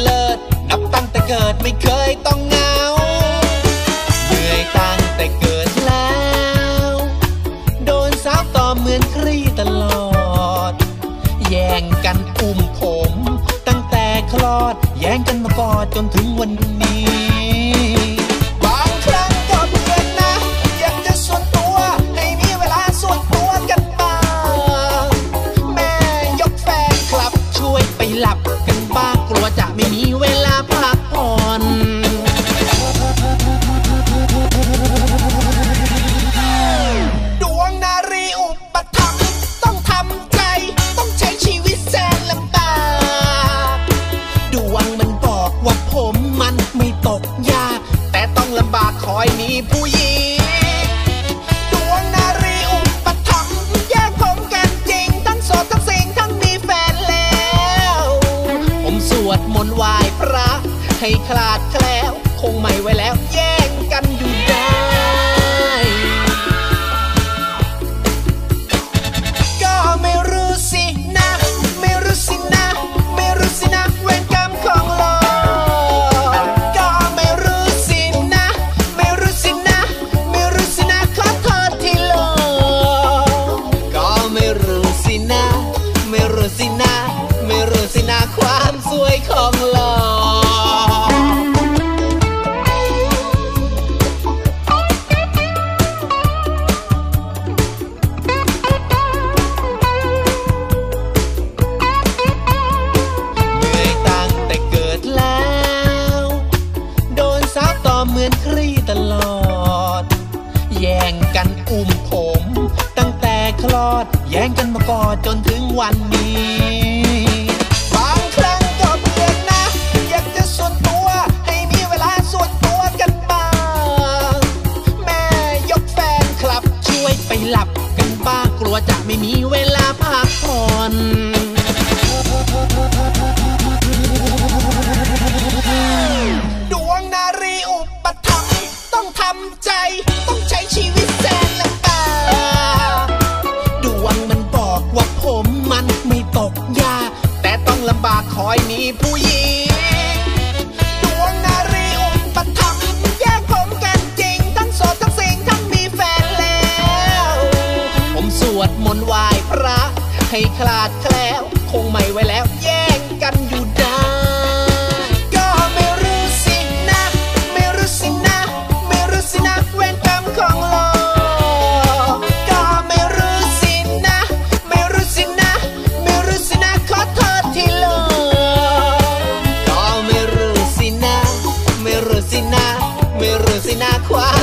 เลิศ นับตั้งแต่เกิดไม่เคยต้องเหงา เหนื่อยตั้งแต่เกิดแล้ว โดนสาวต่อเหมือนครีตลอด แย่งกันอุ้มผม ตั้งแต่คลอด แย่งกันมากอดจนถึงวันนี้บางครั้งก็เบื่อนะอยากจะส่วนตัวให้มีเวลาส่วนตัวกันบ้ ไม่มีเวลาพักผ่อนดวงนารีอุปถัมภ์ต้องทำใจ ต้องใช้ชีวิตแสนลำบากดวงมันบอกว่าผมมันไม่ตกยากแต่ต้องลำบากคอยมีผู้หญิง วดมนต์ไหว้พระ ให้คลาดแคล้ว คงไม่ไว อด แย่งกันมากอดจนถึงวันนี้บางครั้งก็เบื่อนะ อยากจะส่วนตัวให้มีเวลาส่วนตัวกันบ้างแม่ยกแฟนคลับช่วยไปหลับกันบ้างกลัวจะไม่มีเวลาพักผ่อนดวงนารีอุปถัมภ์ต้องทำใจต้อง แต่ต้องลำบากคอยมีผู้หญิงดวงนารีอุปถัมภ์แยกผมกันจริง ทั้งโสดทั้งสิงทั้งมีแฟนแล้ว ผมสวดมนต์ไหว้พระ ให้คลาดแคล้ว คงไม่ไว้แล้วแย่งกันอยู่ได้ 那น้